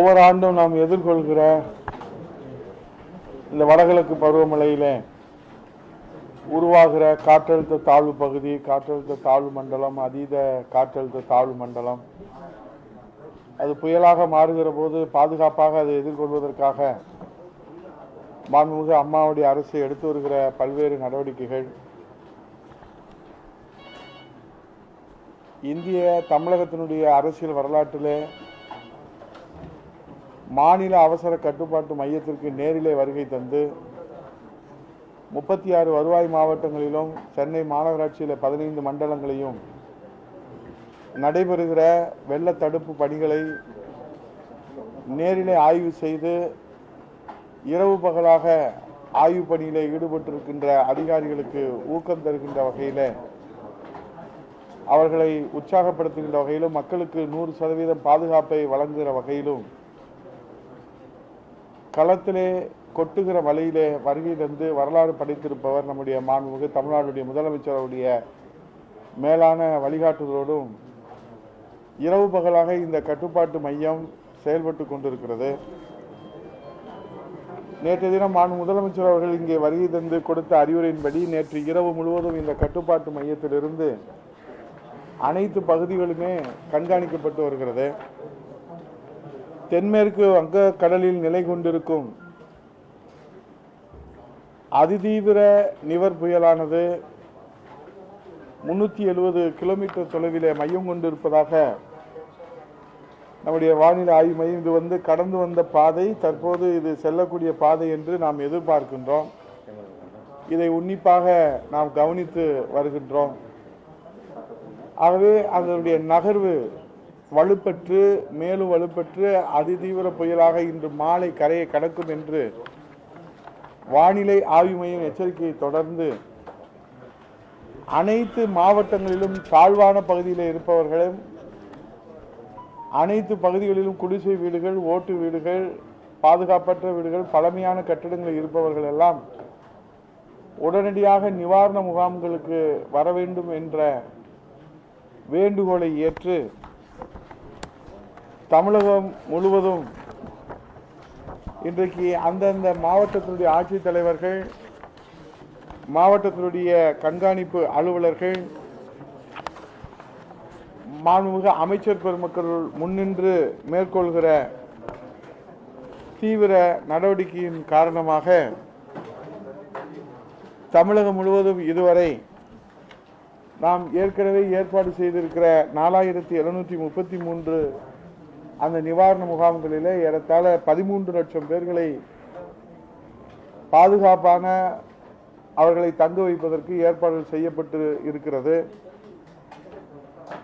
ஒவ்வொரு ஆண்டும் நாம் எதிர்கொள்கிற இந்த வடகிழக்கு பருவமழையில் உருவாகிற காற்றழுத்த தாழ்வு பகுதி காற்றழுத்த தாழ்வு மண்டலம் அதீத காற்றழுத்த தாழ்வு மண்டலம் அது புயலாக மாறுகிற போது பாதுகாப்பாக அதை எதிர்கொள்வதற்காக மாண்புமிகு அம்மாவுடைய அரசு எடுத்து வருகிற பல்வேறு நடவடிக்கைகள். இந்திய தமிழகத்தினுடைய அரசியல் வரலாற்றிலே மாநில அவசர கட்டுப்பாட்டு மையத்திற்கு நேரிலே வருகை தந்து முப்பத்தி ஆறு வருவாய் மாவட்டங்களிலும் சென்னை மாநகராட்சியில் பதினைந்து மண்டலங்களையும் நடைபெறுகிற வெள்ள தடுப்பு பணிகளை நேரிலே ஆய்வு செய்து இரவு பகலாக ஆய்வு பணியிலே ஈடுபட்டிருக்கின்ற அதிகாரிகளுக்கு ஊக்கம் தருகின்ற வகையில் அவர்களை உற்சாகப்படுத்துகின்ற வகையிலும் மக்களுக்கு நூறு சதவீதம் பாதுகாப்பை வழங்குகிற வகையிலும் களத்திலே கொட்டுகிற வழியிலே வருகையிலிருந்து வரலாறு படைத்திருப்பவர் நம்முடைய மாண்புமிகு தமிழ்நாடுடைய முதலமைச்சருடைய மேலான வழிகாட்டுதலோடும் இரவு பகலாக இந்த கட்டுப்பாட்டு மையம் செயல்பட்டு கொண்டிருக்கிறது. நேற்று தினம் மாண் முதலமைச்சர் அவர்கள் இங்கே வருகை தந்து கொடுத்த அறிவுரையின்படி நேற்று இரவு முழுவதும் இந்த கட்டுப்பாட்டு மையத்திலிருந்து அனைத்து பகுதிகளுமே கண்காணிக்கப்பட்டு வருகிறது. தென்மேற்கு வங்க கடலில் நிலை கொண்டிருக்கும் அதிதீவிர நிவர் புயலானது முன்னூற்றி எழுபது கிலோமீட்டர் தொலைவிலே மையம் கொண்டிருப்பதாக நம்முடைய வானிலை ஆய்வு மையம் இது வந்து கடந்து வந்த பாதை தற்போது இது செல்லக்கூடிய பாதை என்று நாம் எதிர்பார்க்கின்றோம். இதை உன்னிப்பாக நாம் கவனித்து வருகின்றோம். ஆகவே அதனுடைய நகர்வு வலுப்பெற்று மேலும் வலுப்பெற்று அதிதீவிர புயலாக இன்று மாலை கரையை கடக்கும் என்று வானிலை ஆய்வு மையம் எச்சரிக்கையை தொடர்ந்து அனைத்து மாவட்டங்களிலும் தாழ்வான பகுதியில் இருப்பவர்களும் அனைத்து பகுதிகளிலும் குடிசை வீடுகள் ஓட்டு வீடுகள் பாதுகாப்பற்ற வீடுகள் பழமையான கட்டிடங்கள் இருப்பவர்கள் எல்லாம் உடனடியாக நிவாரண முகாம்களுக்கு வர வேண்டும் என்ற வேண்டுகோளை ஏற்று தமிழகம் முழுவதும் இன்றைக்கு அந்தந்த மாவட்டத்தினுடைய ஆட்சித்தலைவர்கள் மாவட்டத்தினுடைய கண்காணிப்பு அலுவலர்கள் மாண்புமிகு அமைச்சர் பெருமக்கள் முன்னின்று மேற்கொள்கிற தீவிர நடவடிக்கையின் காரணமாக தமிழகம் முழுவதும் இதுவரை நாம் ஏற்கனவே ஏற்பாடு செய்திருக்கிற நாலாயிரத்தி எழுநூற்றி முப்பத்தி மூன்று அந்த நிவாரண முகாம்களிலே ஏறத்தாழ பதிமூன்று லட்சம் பேர்களை பாதுகாப்பான அவர்களை தங்க வைப்பதற்கு ஏற்பாடுகள் செய்யப்பட்டு இருக்கிறது.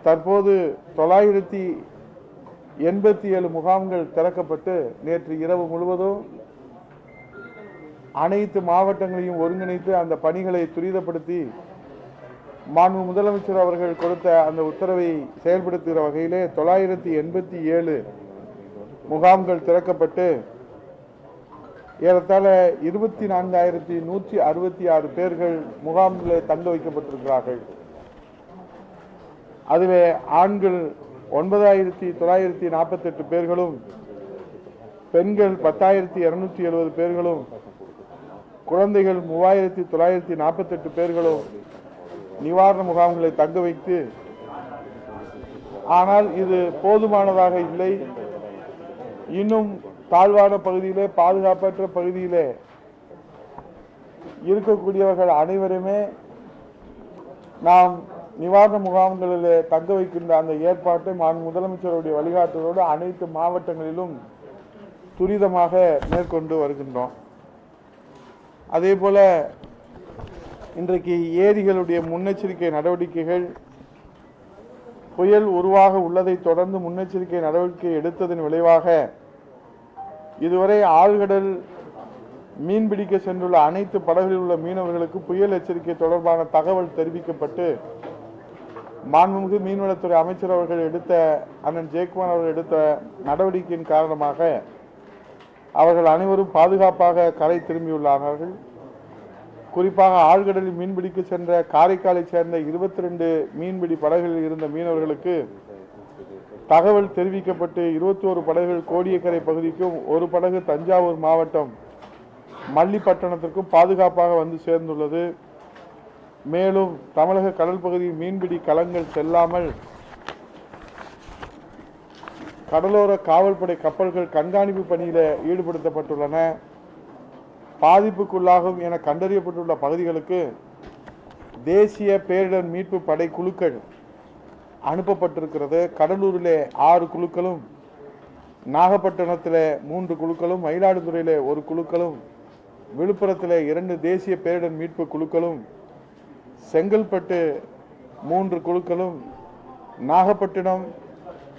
தற்போது தொள்ளாயிரத்தி எண்பத்தி ஏழு முகாம்கள் திறக்கப்பட்டு நேற்று இரவு முழுவதும் அனைத்து மாவட்டங்களையும் ஒருங்கிணைத்து அந்த பணிகளை துரிதப்படுத்தி மாண்பு முதலமைச்சர் அவர்கள் கொடுத்த அந்த உத்தரவை செயல்படுத்துகிற வகையிலே தொள்ளாயிரத்தி எண்பத்தி ஏழு முகாம்கள் திறக்கப்பட்டு ஏறத்தாழ இருபத்தி நான்காயிரத்தி நூற்றி அறுபத்தி ஆறு பேர்கள் முகாமில் தங்க வைக்கப்பட்டிருக்கிறார்கள். அதுவே ஆண்கள் ஒன்பதாயிரத்தி தொள்ளாயிரத்தி நாற்பத்தெட்டு பேர்களும் பெண்கள் பத்தாயிரத்தி இருநூற்றி எழுபது பேர்களும் குழந்தைகள் மூவாயிரத்தி தொள்ளாயிரத்தி நாற்பத்தெட்டு பேர்களும் நிவாரண முகாம்களை தங்க வைத்து ஆனால் இது போதுமானதாக இல்லை. இன்னும் தாழ்வான பகுதியிலே பாதுகாப்பற்ற பகுதியிலே இருக்கக்கூடியவர்கள் அனைவருமே நாம் நிவாரண முகாம்களிலே தங்க வைக்கின்ற அந்த ஏற்பாட்டை மாண்பு முதலமைச்சருடைய வழிகாட்டுதலோடு அனைத்து மாவட்டங்களிலும் துரிதமாக மேற்கொண்டு வருகின்றோம். அதே போல இன்றைக்கு ஏரிகளுடைய முன்னெச்சரிக்கை நடவடிக்கைகள் புயல் உருவாக உள்ளதை தொடர்ந்து முன்னெச்சரிக்கை நடவடிக்கை எடுத்ததன் விளைவாக இதுவரை ஆழ்கடல் மீன்பிடிக்க சென்றுள்ள அனைத்து படகுகளில் உள்ள மீனவர்களுக்கு புயல் எச்சரிக்கை தொடர்பான தகவல் தெரிவிக்கப்பட்டு மாண்புமிகு மீன்வளத்துறை அமைச்சர் அவர்கள் எடுத்த அண்ணன் ஜெயக்குமார் அவர்கள் எடுத்த நடவடிக்கையின் காரணமாக அவர்கள் அனைவரும் பாதுகாப்பாக கரை திரும்பியுள்ளார்கள் குறிப்பாக ஆழ்கடலில் மீன்பிடிக்க சென்ற காரைக்காலை சேர்ந்த இருபத்தி ரெண்டு மீன்பிடி படகுகளில் இருந்த மீனவர்களுக்கு தகவல் தெரிவிக்கப்பட்டு இருபத்தோரு படகுகள் கோடியக்கரை பகுதிக்கும் ஒரு படகு தஞ்சாவூர் மாவட்டம் மல்லிப்பட்டணத்திற்கும் பாதுகாப்பாக வந்து சேர்ந்துள்ளது. மேலும் தமிழக கடல் பகுதியில் மீன்பிடி கலங்கள் செல்லாமல் கடலோர காவல்படை கப்பல்கள் கண்காணிப்பு பணியில் ஈடுபடுத்தப்பட்டுள்ளன. பாதிப்புக்குள்ளாகும் என கண்டறியப்பட்டுள்ள பகுதிகளுக்கு தேசிய பேரிடர் மீட்பு படை குழுக்கள் அனுப்பப்பட்டிருக்கிறது. கடலூரிலே ஆறு குழுக்களும் நாகப்பட்டினத்தில் மூன்று குழுக்களும் மயிலாடுதுறையில் ஒரு குழுக்களும் விழுப்புரத்தில் இரண்டு தேசிய பேரிடர் மீட்பு குழுக்களும் செங்கல்பட்டு மூன்று குழுக்களும் நாகப்பட்டினம்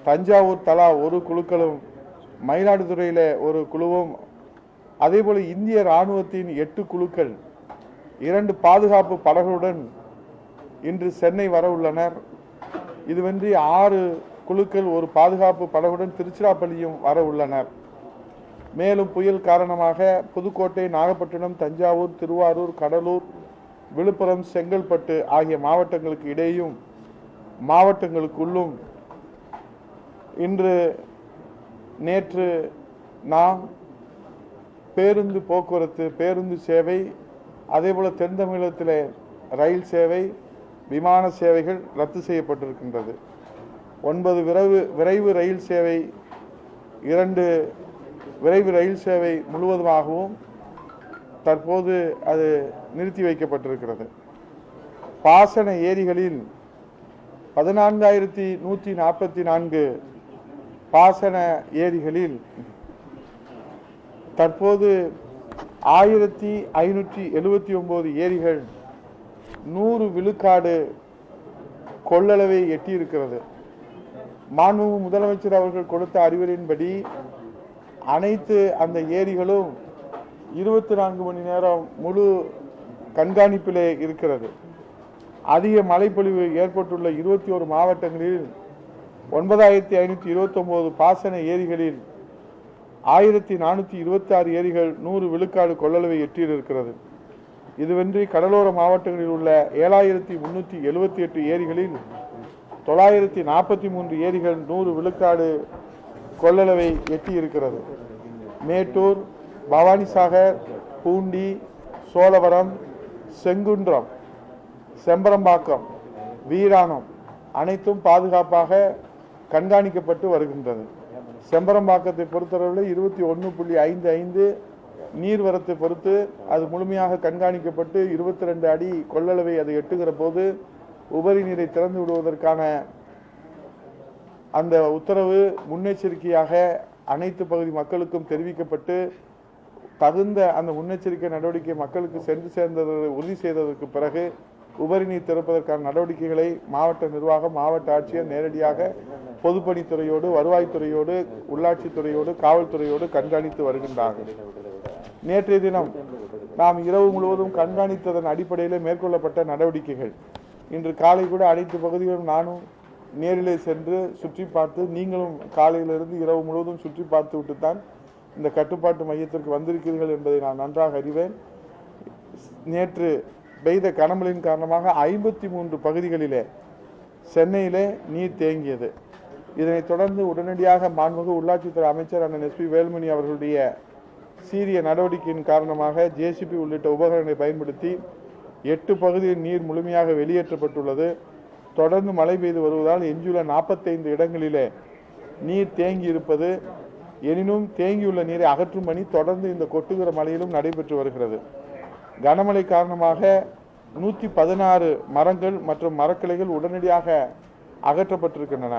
தஞ்சாவூர் தலா ஒரு குழுக்களும் மயிலாடுதுறையில் ஒரு குழுவும் அதேபோல் இந்திய ராணுவத்தின் எட்டு குழுக்கள் இரண்டு பாதுகாப்பு படகுடன் இன்று சென்னை வர உள்ளனர். இதுவன்றி ஆறு குழுக்கள் ஒரு பாதுகாப்பு படகுடன் திருச்சிராப்பள்ளியும் வர உள்ளனர். மேலும் புயல் காரணமாக புதுக்கோட்டை நாகப்பட்டினம் தஞ்சாவூர் திருவாரூர் கடலூர் விழுப்புரம் செங்கல்பட்டு ஆகிய மாவட்டங்களுக்கு இடையும் மாவட்டங்களுக்குள்ளும் இன்று நேற்று நாம் பேருந்து போக்குவரத்து பேருந்து சேவை அதேபோல தென் தமிழகத்தில் ரயில் சேவை விமான சேவைகள் ரத்து செய்யப்பட்டிருக்கின்றது. ஒன்பது விரைவு விரைவு ரயில் சேவை இரண்டு விரைவு ரயில் சேவை முழுவதுமாகவும் தற்போது அது நிறுத்தி வைக்கப்பட்டிருக்கிறது. பாசன ஏரிகளில் பதினான்காயிரத்தி நூற்றி நாற்பத்தி நான்கு பாசன ஏரிகளில் தற்போது ஆயிரத்தி ஐநூற்றி எழுபத்தி ஒம்பது ஏரிகள் நூறு விழுக்காடு கொள்ளளவை எட்டியிருக்கிறது. மாண்புமிகு முதலமைச்சர் அவர்கள் கொடுத்த அறிவுரையின்படி அனைத்து அந்த ஏரிகளும் இருபத்தி நான்கு மணி நேரம் முழு கண்காணிப்பிலே இருக்கிறது. அதிக மழைப்பொழிவு ஏற்பட்டுள்ள இருபத்தி ஒரு மாவட்டங்களில் ஒன்பதாயிரத்தி ஐநூற்றி இருபத்தொம்போது பாசன ஏரிகளில் ஆயிரத்தி நானூற்றி இருபத்தி ஆறு ஏரிகள் நூறு விழுக்காடு கொள்ளளவை எட்டியிருக்கிறது. இதுவன்றி கடலோர மாவட்டங்களில் உள்ள ஏழாயிரத்தி முன்னூற்றி எழுபத்தி எட்டு ஏரிகளில் தொள்ளாயிரத்தி நாற்பத்தி மூன்று ஏரிகள் நூறு விழுக்காடு கொள்ளளவை எட்டியிருக்கிறது. மேட்டூர் பவானிசாகர் பூண்டி சோழவரம் செங்குன்றம் செம்பரம்பாக்கம் வீராணம் அனைத்தும் பாதுகாப்பாக கண்காணிக்கப்பட்டு வருகின்றது. செம்பரம்பாக்கத்தை பொறுத்தளவில் இருபத்தி ஒன்று புள்ளி ஐந்து ஐந்து நீர்வரத்தை பொறுத்து அது முழுமையாக கண்காணிக்கப்பட்டு இருபத்தி ரெண்டு அடி கொள்ளளவை அது எட்டுகிற போது உபரி நீரை திறந்து விடுவதற்கான அந்த உத்தரவு முன்னெச்சரிக்கையாக அனைத்து பகுதி மக்களுக்கும் தெரிவிக்கப்பட்டு தகுந்த அந்த முன்னெச்சரிக்கை நடவடிக்கை மக்களுக்கு சென்று சேர்ந்ததை உறுதி செய்ததற்கு பிறகு உபரி நீர் திறப்பதற்கான நடவடிக்கைகளை மாவட்ட நிர்வாகம் மாவட்ட ஆட்சியர் நேரடியாக பொதுப்பணித்துறையோடு வருவாய்த்துறையோடு உள்ளாட்சித்துறையோடு காவல்துறையோடு கண்காணித்து வருகின்றார்கள். நேற்றைய தினம் நாம் இரவு முழுவதும் கண்காணித்ததன் அடிப்படையில் மேற்கொள்ளப்பட்ட நடவடிக்கைகள். இன்று காலை கூட அனைத்து பகுதிகளும் நானும் நேரிலே சென்று சுற்றி பார்த்து நீங்களும் காலையிலிருந்து இரவு முழுவதும் சுற்றி பார்த்து விட்டுத்தான் இந்த கட்டுப்பாட்டு மையத்திற்கு வந்திருக்கிறீர்கள் என்பதை நான் நன்றாக அறிவேன். நேற்று பெய்த கனமழையின் காரணமாக ஐம்பத்தி மூன்று பகுதிகளிலே சென்னையிலே நீர் தேங்கியது. இதனைத் தொடர்ந்து உடனடியாக மாண்புமிகு உள்ளாட்சித்துறை அமைச்சர் அண்ணன் எஸ்பி வேலுமணி அவர்களுடைய சீரிய நடவடிக்கையின் காரணமாக ஜேசிபி உள்ளிட்ட உபகரணங்களை பயன்படுத்தி எட்டு பகுதியில் நீர் முழுமையாக வெளியேற்றப்பட்டுள்ளது. தொடர்ந்து மழை பெய்து வருவதால் எஞ்சியுள்ள நாற்பத்தைந்து இடங்களிலே நீர் தேங்கி இருப்பது எனினும் தேங்கியுள்ள நீரை அகற்றும் பணி தொடர்ந்து இந்த கொட்டுகிற மழையிலும் நடைபெற்று வருகிறது. கனமழை காரணமாக நூற்றி பதினாறு மரங்கள் மற்றும் மரக்கிளைகள் உடனடியாக அகற்றப்பட்டிருக்கின்றன.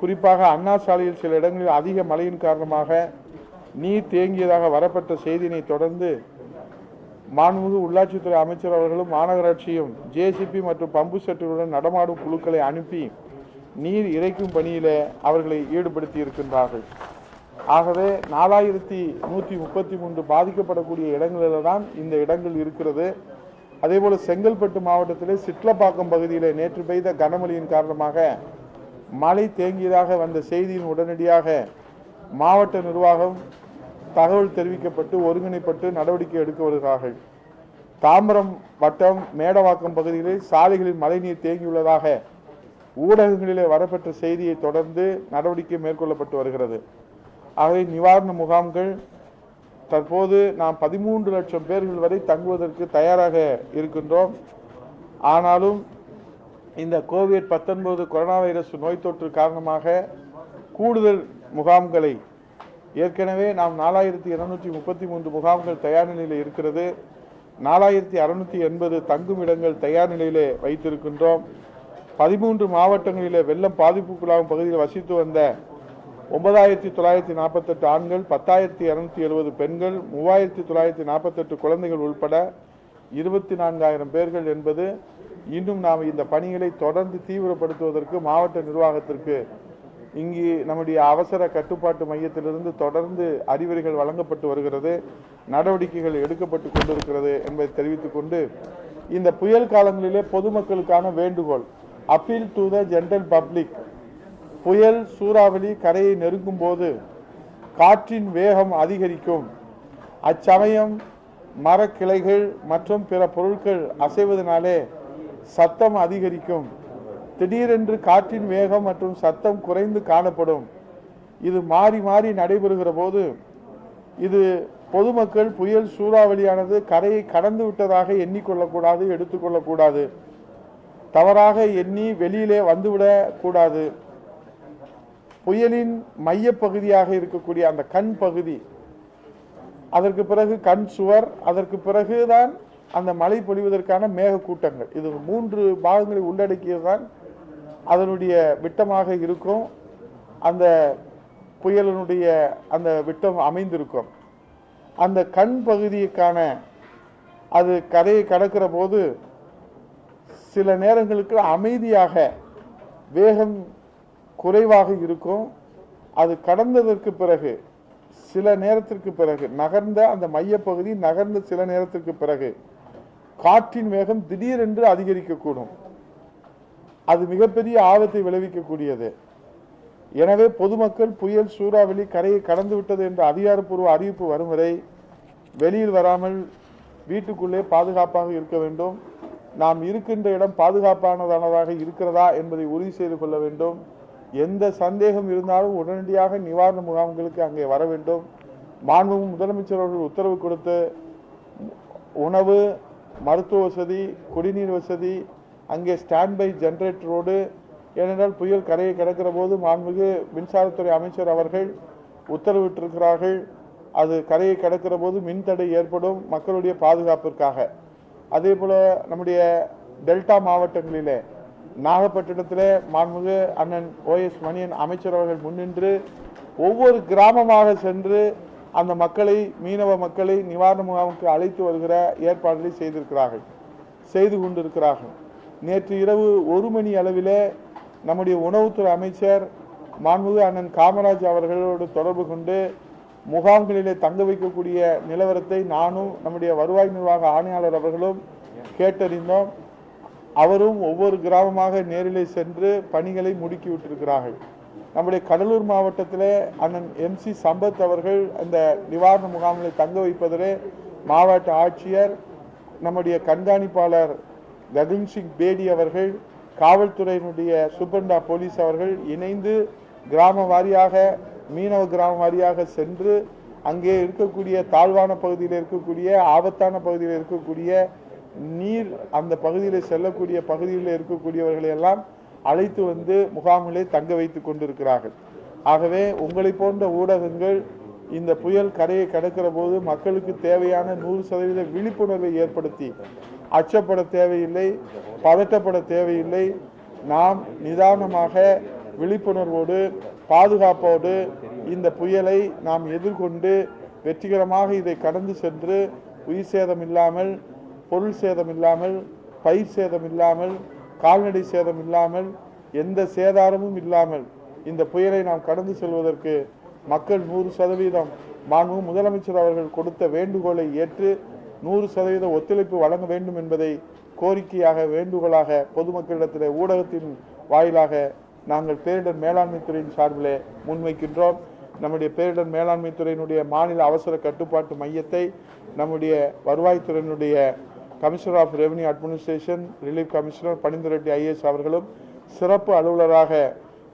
குறிப்பாக அண்ணா சாலையில் சில இடங்களில் அதிக மழையின் காரணமாக நீர் தேங்கியதாக வரப்பட்ட செய்தியினை தொடர்ந்து மாண்புமிகு உள்ளாட்சித்துறை அமைச்சர் அவர்களும் மாநகராட்சியும் ஜேசிபி மற்றும் பம்பு செட்டுகளுடன் நடமாடும் குழுக்களை அனுப்பி நீர் இறைக்கும் பணியிலே அவர்களை ஈடுபடுத்தி இருக்கின்றார்கள். ஆகவே நாலாயிரத்தி நூற்றி முப்பத்தி மூன்று பாதிக்கப்படக்கூடிய இடங்களில் தான் இந்த இடங்கள் இருக்கிறது. அதேபோல் செங்கல்பட்டு மாவட்டத்திலே சிட்லப்பாக்கம் பகுதியிலே நேற்று பெய்த கனமழையின் காரணமாக மழை தேங்கியதாக வந்த செய்தியின் உடனடியாக மாவட்ட நிர்வாகம் தகவல் தெரிவிக்கப்பட்டு ஒருங்கிணைப்பட்டு நடவடிக்கை எடுக்க வருகிறார்கள். தாம்பரம் வட்டம் மேடவாக்கம் பகுதிகளில் சாலைகளில் மழைநீர் தேங்கியுள்ளதாக ஊடகங்களிலே வரப்பெற்ற செய்தியை தொடர்ந்து நடவடிக்கை மேற்கொள்ளப்பட்டு வருகிறது. ஆகவே நிவாரண முகாம்கள் தற்போது நாம் பதிமூன்று லட்சம் பேர்கள் வரை தங்குவதற்கு தயாராக இருக்கின்றோம். ஆனாலும் இந்த கோவிட் 19 கொரோனா வைரஸ் நோய் தொற்று காரணமாக கூடுதல் முகாம்களை ஏற்கனவே நாம் நாலாயிரத்தி இருநூற்றி முப்பத்தி மூன்று முகாம்கள் தயார் நிலையில் இருக்கிறது. நாலாயிரத்தி அறுநூற்றி எண்பது தங்கும் இடங்கள் தயார் நிலையிலே வைத்திருக்கின்றோம். பதிமூன்று மாவட்டங்களிலே வெள்ளம் பாதிப்புக்குள்ளாகும் பகுதியில் வசித்து வந்த ஒன்பதாயிரத்தி தொள்ளாயிரத்தி நாற்பத்தெட்டு ஆண்கள் பத்தாயிரத்தி இரநூத்தி எழுபது பெண்கள் மூவாயிரத்தி தொள்ளாயிரத்தி நாற்பத்தெட்டு குழந்தைகள் உள்பட இருபத்தி நான்காயிரம் பேர்கள் என்பது இன்னும் நாம் இந்த பணிகளை தொடர்ந்து தீவிரப்படுத்துவதற்கு மாவட்ட நிர்வாகத்திற்கு இங்கு நம்முடைய அவசர கட்டுப்பாட்டு மையத்திலிருந்து தொடர்ந்து அறிவுரைகள் வழங்கப்பட்டு வருகிறது நடவடிக்கைகள் எடுக்கப்பட்டு கொண்டிருக்கிறது என்பதை தெரிவித்துக் கொண்டு இந்த புயல் காலங்களிலே பொதுமக்களுக்கான வேண்டுகோள் appeal to the general public புயல் சூறாவளி கரையை நெருங்கும் போது காற்றின் வேகம் அதிகரிக்கும். அச்சமயம் மரக்கிளைகள் மற்றும் பிற பொருட்கள் அசைவதனாலே சத்தம் அதிகரிக்கும். திடீரென்று காற்றின் வேகம் மற்றும் சத்தம் குறைந்து காணப்படும். இது மாறி மாறி நடைபெறுகிற போது இது பொதுமக்கள் புயல் சூறாவளியானது கரையை கடந்து விட்டதாக எண்ணிக்கொள்ளக்கூடாது எடுத்துக்கொள்ளக்கூடாது. தவறாக எண்ணி வெளியிலே வந்துவிடக்கூடாது புயலின் மையப்பகுதியாக இருக்கக்கூடிய அந்த கண் பகுதி அதற்கு பிறகு கண் சுவர் அதற்கு பிறகுதான் அந்த மழை பொழிவதற்கான மேகக்கூட்டங்கள். இது மூன்று பாகங்களை உள்ளடக்கியதுதான் அதனுடைய விட்டமாக இருக்கும். அந்த புயலினுடைய அந்த விட்டம் அமைந்திருக்கும். அந்த கண் பகுதிக்கான அது கரையை கடக்கிற போது சில நேரங்களுக்கு அமைதியாக வேகம் குறைவாக இருக்கும். அது கடந்ததற்கு பிறகு சில நேரத்திற்கு பிறகு நகர்ந்த அந்த மையப்பகுதி நகர்ந்த சில நேரத்திற்கு பிறகு காற்றின் வேகம் திடீரென்று அதிகரிக்கக்கூடும். அது மிகப்பெரிய ஆபத்தை விளைவிக்கக்கூடியது. எனவே பொதுமக்கள் புயல் சூறாவளி கரையை கடந்து விட்டது என்ற அதிகாரப்பூர்வ அறிவிப்பு வரும் வரை வெளியில் வராமல் வீட்டுக்குள்ளே பாதுகாப்பாக இருக்க வேண்டும். நாம் இருக்கின்ற இடம் பாதுகாப்பானதானதாக இருக்கிறதா என்பதை உறுதி செய்து கொள்ள வேண்டும். எந்த சந்தேகம் இருந்தாலும் உடனடியாக நிவாரண முகாம்களுக்கு அங்கே வர வேண்டும். மாண்புமிகு முதலமைச்சர் அவர்கள் உத்தரவு கொடுத்து உணவு மருத்துவ வசதி குடிநீர் வசதி அங்கே ஸ்டாண்ட் பை ஜெனரேட்டரோடு ஏனென்றால் புயல் கரையை கடக்கிற போது மாண்புமிகு மின்சாரத்துறை அமைச்சர் அவர்கள் உத்தரவிட்டிருக்கிறார்கள். அது கரையை கடக்கிற போது மின்தடை ஏற்படும் மக்களுடைய பாதுகாப்பிற்காக. அதே போல் நம்முடைய டெல்டா மாவட்டங்களிலே நாகப்பட்டினத்தில் மாண்புமிகு அண்ணன் ஓஎஸ் மணியன் அமைச்சர் அவர்கள் முன்னின்று ஒவ்வொரு கிராமமாக சென்று அந்த மக்களை மீனவ மக்களை நிவாரண முகாமுக்கு அழைத்து வருகிற ஏற்பாடுகளை செய்திருக்கிறார்கள் செய்து கொண்டிருக்கிறார்கள். நேற்று இரவு ஒரு மணி அளவிலே நம்முடைய உணவுத்துறை அமைச்சர் மாண்புமிகு அண்ணன் காமராஜ் அவர்களோடு தொடர்பு கொண்டு முகாம்களிலே தங்க வைக்கக்கூடிய நிலவரத்தை நானும் நம்முடைய வருவாய் நிர்வாக ஆணையாளர் அவர்களும் கேட்டறிந்தோம். அவரும் ஒவ்வொரு கிராமமாக நேரிலே சென்று பணிகளை முடுக்கி விட்டிருக்கிறார்கள். நம்முடைய கடலூர் மாவட்டத்தில் அண்ணன் எம் சி சம்பத் அவர்கள் அந்த நிவாரண முகாம்களை தங்க வைப்பதிலே மாவட்ட ஆட்சியர் நம்முடைய கண்காணிப்பாளர் ககன் சிங் பேடி அவர்கள் காவல்துறையினுடைய சூப்பரண்டா போலீஸ் அவர்கள் இணைந்து கிராம வாரியாக மீனவ கிராம வாரியாக சென்று அங்கே இருக்கக்கூடிய தாழ்வான பகுதியில் இருக்கக்கூடிய ஆபத்தான பகுதியில் இருக்கக்கூடிய நீர் அந்த பகுதியில் செல்லக்கூடிய பகுதியில் இருக்கக்கூடியவர்களை எல்லாம் அழைத்து வந்து முகாமிலே தங்க வைத்து கொண்டிருக்கிறார்கள். ஆகவே உங்களை போன்ற ஊடகங்கள் இந்த புயல் கரையை கடக்கிற போது மக்களுக்கு தேவையான நூறு சதவீத விழிப்புணர்வை ஏற்படுத்தி அச்சப்பட தேவையில்லை பதட்டப்பட தேவையில்லை. நாம் நிதானமாக விழிப்புணர்வோடு பாதுகாப்போடு இந்த புயலை நாம் எதிர்கொண்டு வெற்றிகரமாக இதை கடந்து சென்று உயிர் சேதம் இல்லாமல் பொருள் சேதம் இல்லாமல் பயிர் சேதம் இல்லாமல் கால்நடை சேதம் இல்லாமல் எந்த சேதாரமும் இல்லாமல் இந்த புயலை நாம் கடந்து செல்வதற்கு மக்கள் நூறு சதவீதம் மாண்பு முதலமைச்சர் அவர்கள் கொடுத்த வேண்டுகோளை ஏற்று நூறு சதவீத ஒத்துழைப்பு வழங்க வேண்டும் என்பதை கோரிக்கையாக வேண்டுகோளாக பொதுமக்களிடத்திலே ஊடகத்தின் வாயிலாக நாங்கள் பேரிடர் மேலாண்மை துறையின் சார்பில் முன்வைக்கின்றோம். நம்முடைய பேரிடர் மேலாண்மை துறையினுடைய மாநில அவசர கட்டுப்பாட்டு மையத்தை நம்முடைய வருவாய்த்துறையினுடைய commissioner of revenue administration relief commissioner பணிந்துரெட்டி IAS அவர்களும் சிறப்பு அலுவலராக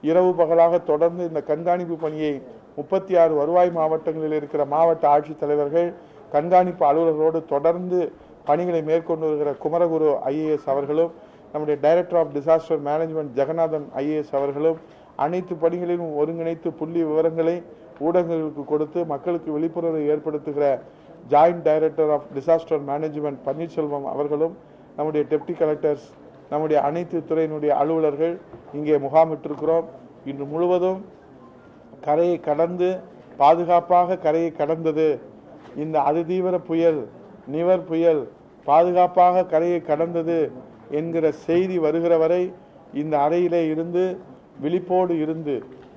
இரவு பகலாக தொடர்ந்து இந்த கண்காணிப்பு பணியை முப்பத்தி ஆறு வருவாய் மாவட்டங்களில் இருக்கிற மாவட்ட ஆட்சித்தலைவர்கள் கண்காணிப்பு அலுவலர்களோடு தொடர்ந்து பணிகளை மேற்கொண்டு வருகிற குமரகுரு ஐஏஎஸ் அவர்களும் நம்முடைய director of disaster management Jagannathan IAS அவர்களும் அனைத்து பணிகளிலும் ஒருங்கிணைத்து புள்ளி விவரங்களை ஊடகங்களுக்கு கொடுத்து மக்களுக்கு விழிப்புணர்வை ஏற்படுத்துகிற joint director of disaster management Panneerselvam அவர்களும் நம்முடைய டெப்டி கலெக்டர்ஸ் நம்முடைய அனைத்து துறையினுடைய அலுவலர்கள் இங்கே முகாமிட்டிருக்கிறோம். இன்று முழுவதும் கரையை கடந்து பாதுகாப்பாக கரையை கடந்தது. இந்த அதிதீவிர புயல் நிவர் புயல் பாதுகாப்பாக கரையை கடந்தது என்கிற செய்தி வருகிற வரை இந்த அறையிலே இருந்து விழிப்போடு இருந்து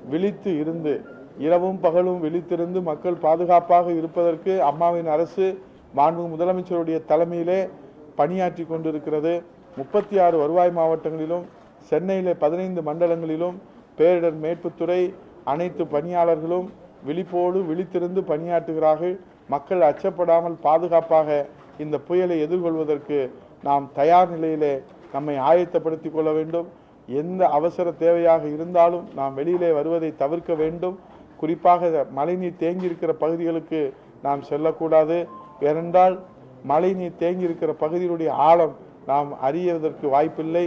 விழித்து இருந்து இரவும் பகலும் விழித்திருந்து மக்கள் பாதுகாப்பாக இருப்பதற்கு அம்மாவின் அரசு மாண்பு முதலமைச்சருடைய தலைமையிலே பணியாற்றி கொண்டிருக்கிறது. முப்பத்தி ஆறு வருவாய் மாவட்டங்களிலும் சென்னையில் பதினைந்து மண்டலங்களிலும் பேரிடர் மேட்புத்துறை அனைத்து பணியாளர்களும் விழிப்போடு விழித்திருந்து பணியாற்றுகிறார்கள். மக்கள் அச்சப்படாமல் பாதுகாப்பாக இந்த புயலை எதிர்கொள்வதற்கு நாம் தயார் நிலையிலே நம்மை ஆயத்தப்படுத்திக் கொள்ள வேண்டும். எந்த அவசர தேவையாக இருந்தாலும் நாம் வெளியிலே வருவதை தவிர்க்க வேண்டும். குறிப்பாக மழைநீர் தேங்கி இருக்கிற பகுதிகளுக்கு நாம் செல்லக்கூடாது. ஏனென்றால் மழைநீர் தேங்கி இருக்கிற பகுதியினுடைய ஆழம் நாம் அறியவதற்கு வாய்ப்பில்லை.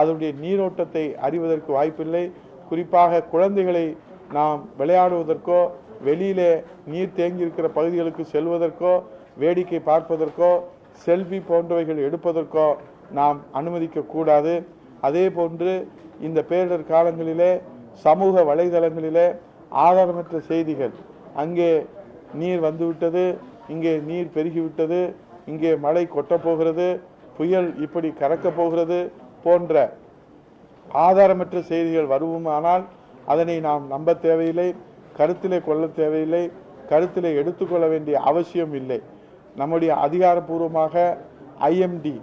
அதனுடைய நீரோட்டத்தை அறிவதற்கு வாய்ப்பில்லை. குறிப்பாக குழந்தைகளை நாம் விளையாடுவதற்கோ வெளியிலே நீர் தேங்கியிருக்கிற பகுதிகளுக்கு செல்வதற்கோ வேடிக்கை பார்ப்பதற்கோ செல்ஃபி போன்றவைகள் எடுப்பதற்கோ நாம் அனுமதிக்கக்கூடாது அதே போன்று இந்த பேரிடர் காலங்களிலே சமூக வலைதளங்களிலே ஆதாரமற்ற செய்திகள். அங்கே நீர் வந்துவிட்டது இங்கே நீர் பெருகிவிட்டது இங்கே மழை கொட்டப் போகிறது புயல் இப்படி கறக்கப் போகிறது போன்ற ஆதாரமற்ற செய்திகள் வருவோமானால் அதனை நாம் நம்ப தேவையில்லை கருத்திலே கொள்ள தேவையில்லை கருத்திலே எடுத்துக்கொள்ள வேண்டிய அவசியம் இல்லை. நம்முடைய அதிகாரப்பூர்வமாக ஐஎம்டி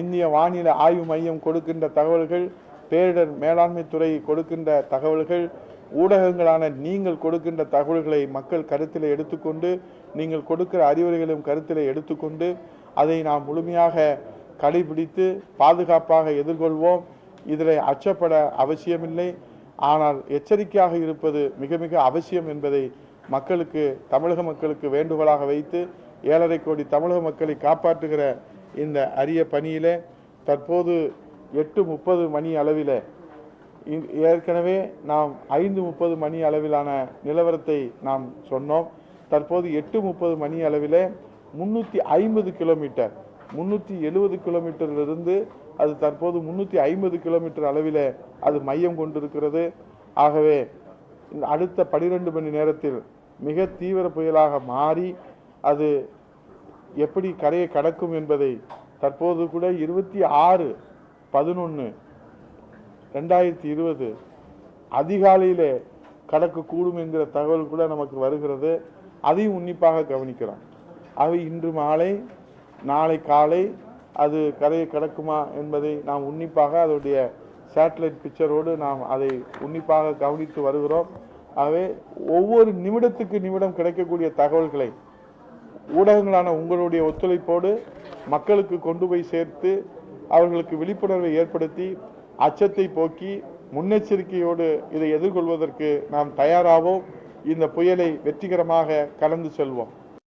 இந்திய வானிலை ஆய்வு மையம் கொடுக்கின்ற தகவல்கள் பேரிடர் மேலாண்மை துறை கொடுக்கின்ற தகவல்கள் ஊடகங்களான நீங்கள் கொடுக்கின்ற தகவல்களை மக்கள் கருத்தில் எடுத்துக்கொண்டு நீங்கள் கொடுக்கிற அறிவுரைகளையும் கருத்தில் எடுத்துக்கொண்டு அதை நாம் முழுமையாக கடைபிடித்து பாதுகாப்பாக எதிர்கொள்வோம். இதில் அச்சப்பட அவசியமில்லை. ஆனால் எச்சரிக்கையாக இருப்பது மிக மிக அவசியம் என்பதை மக்களுக்கு தமிழக மக்களுக்கு வேண்டுகோளாக வைத்து ஏழரை கோடி தமிழக மக்களை காப்பாற்றுகிற இந்த அரிய பணியிலே தற்போது எட்டு முப்பது மணி அளவில் ஏற்கனவே நாம் ஐந்து முப்பது மணி அளவிலான நிலவரத்தை நாம் சொன்னோம். தற்போது எட்டு முப்பது மணி அளவில் முந்நூற்றி ஐம்பது கிலோமீட்டர் முந்நூற்றி எழுபது கிலோமீட்டரிலிருந்து அது தற்போது முந்நூற்றி ஐம்பது கிலோமீட்டர் அளவில் அது மையம் கொண்டிருக்கிறது. ஆகவே அடுத்த பனிரெண்டு மணி நேரத்தில் மிக தீவிர புயலாக மாறி அது எப்படி கரையை கடக்கும் என்பதை தற்போது கூட இருபத்தி ஆறு பதினொன்று ரெண்டாயிரத்தி இருபது அதிகாலையிலே கடக்கக்கூடும் என்கிற தகவல் கூட நமக்கு வருகிறது. அதையும் உன்னிப்பாக கவனிக்கிறோம் அவை இன்று மாலை நாளை காலை அது கரையை கடக்குமா என்பதை நாம் உன்னிப்பாக அதோடைய சேட்டலைட் பிக்சரோடு நாம் அதை உன்னிப்பாக கவனித்து வருகிறோம். ஆகவே ஒவ்வொரு நிமிடத்துக்கு நிமிடம் கிடைக்கக்கூடிய தகவல்களை ஊடகங்களான உங்களுடைய ஒத்துழைப்போடு மக்களுக்கு கொண்டு போய் சேர்த்து அவர்களுக்கு விழிப்புணர்வை ஏற்படுத்தி அச்சத்தை போக்கி முன்னெச்சரிக்கையோடு இதை எதிர்கொள்வதற்கு நாம் தயாராவோம் இந்த புயலை வெற்றிகரமாக கடந்து செல்வோம்.